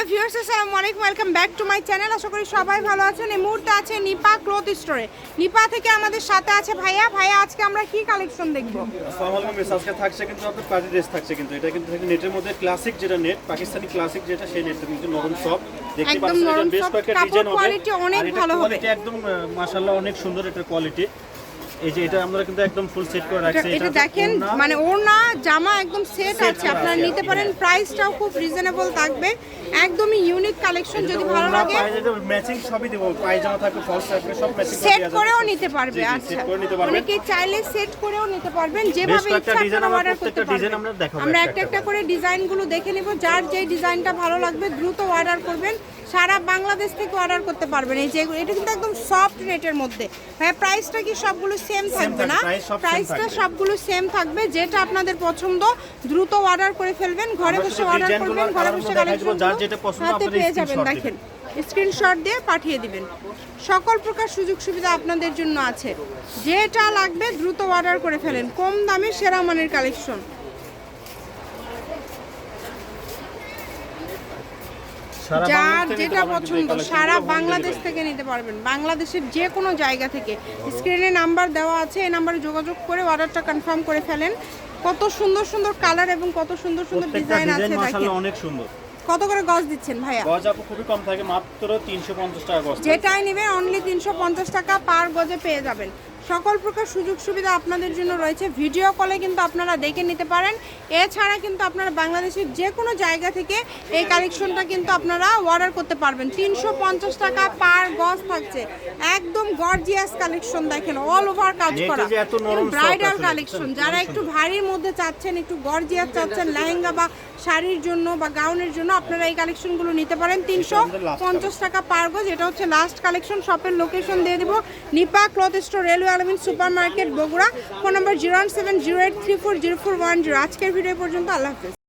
Hello viewers আসসালামু আলাইকুম welcome back to my channel. আশা করি সবাই ভালো আছেন। এই মুহূর্তে আছে নিপা ক্লথ স্টোরে। নিপা থেকে আমাদের সাথে আছে ভাইয়া। ভাইয়া আজকে আমরা কি কালেকশন দেখব? আসসালামু আলাইকুম মিস আজকে থাকছে কিন্তু আপনার পার্টি ড্রেস থাকছে কিন্তু। এটা কিন্তু থাকে নেটের মধ্যে ক্লাসিক যেটা নেট পাকিস্তানি ক্লাসিক যেটা সেই নেট কিন্তু নরম সফট দেখতে একদম পাচ্ছেন নরম এটা বেশ কয়েকটা কাপড় ডিজাইন হবে। quality অনেক ভালো হবে। quality একদম মাশাআল্লাহ অনেক সুন্দর এটার কোয়ালিটি এই যে এটা আমরা কিন্তু একদম ফুল সেট করে রাখছি এটা দেখেন মানে ওড়না জামা একদম সেট আছে আপনারা নিতে পারেন প্রাইসটাও খুব রিজনেবল থাকবে। একদমই ইউনিক কালেকশন যদি ভালো ওড়না, লাগে। ম্যাচিং সবই দেবো পায়জামা থাকবে ফলস থাকবে সব ম্যাচিং সেট করেও নিতে পারবে আচ্ছা। অনেকে চাইলে সেট করেও নিতে পারবেন যেভাবে ইচ্ছা আপনারা আমরা অর্ডার করতে পারবেন। আমরা একটা একটা একটা করে ডিজাইনগুলো দেখে নিব যার যেই ডিজাইনটা ভালো লাগবে দ্রুত অর্ডার করবেন। সারা বাংলাদেশ থেকে অর্ডার করতে পারবেন। এই যে এটা কিন্তু একদম সফট রেটের মধ্যে। ভাই প্রাইসটা কি সবগুলো সেম থাকবে না? প্রাইসটা সবগুলো সেম থাকবে যেটা আপনাদের পছন্দ দ্রুত অর্ডার করে ফেলবেন ঘরে বসে অর্ডার করবেন ঘরে বসে কালেকশন হাতে পেয়ে যাবেন দেখেন। স্ক্রিনশট দিয়ে পাঠিয়ে দিবেন। সকল প্রকার সুযোগ সুবিধা আপনাদের জন্য আছে। যেটা লাগবে দ্রুত অর্ডার করে ফেলেন। কম দামে সেরা মানের কালেকশন যার যেটা পছন্দ সারা বাংলাদেশ থেকে নিতে পারবেন। বাংলাদেশের যে কোনো জায়গা থেকে স্ক্রিনে নাম্বার দেওয়া আছে এই নাম্বারে যোগাযোগ করে অর্ডারটা কনফার্ম করে ফেলেন। কত সুন্দর সুন্দর কালার এবং কত সুন্দর সুন্দর ডিজাইন আছে দেখেন। অনেক সুন্দর। কত করে গজ দিচ্ছেন ভাইয়া? গজ আপু খুবই কম থাকে মাত্র 350 টাকা গজ যেটাই নেবেন অনলি তিনশো পঞ্চাশ টাকা পার গজে পেয়ে যাবেন। সকল প্রকার সুযোগ সুবিধা আপনাদের জন্য রয়েছে। ভিডিও কলে কিন্তু আপনারা দেখে নিতে পারেন। এছাড়া কিন্তু আপনারা বাংলাদেশের যে কোনো জায়গা থেকে এই কালেকশনটা কিন্তু আপনারা অর্ডার করতে পারবেন। তিনশো পঞ্চাশ টাকা পার গজ থাকছে। একদম গর্জিয়াস কালেকশন দেখেন অল ওভার কাজ করা। ব্রাইডাল কালেকশন যারা একটু ভারীর মধ্যে চাচ্ছেন একটু গর্জিয়াস চাচ্ছেন লেহেঙ্গা বা শাড়ির জন্য বা গাউনের জন্য আপনারা এই কালেকশনগুলো নিতে পারেন। তিনশো পঞ্চাশ টাকা পার গজ এটা হচ্ছে লাস্ট কালেকশন শপের লোকেশন দিয়ে দেবো। নিপা ক্লথ স্টোর রেলওয়ে আলমিন super market Bogura, phone number zero one seven zero eight three four zero four one zero. আজকের ভিডিও পর্যন্ত, আল্লাহ হাফেজ।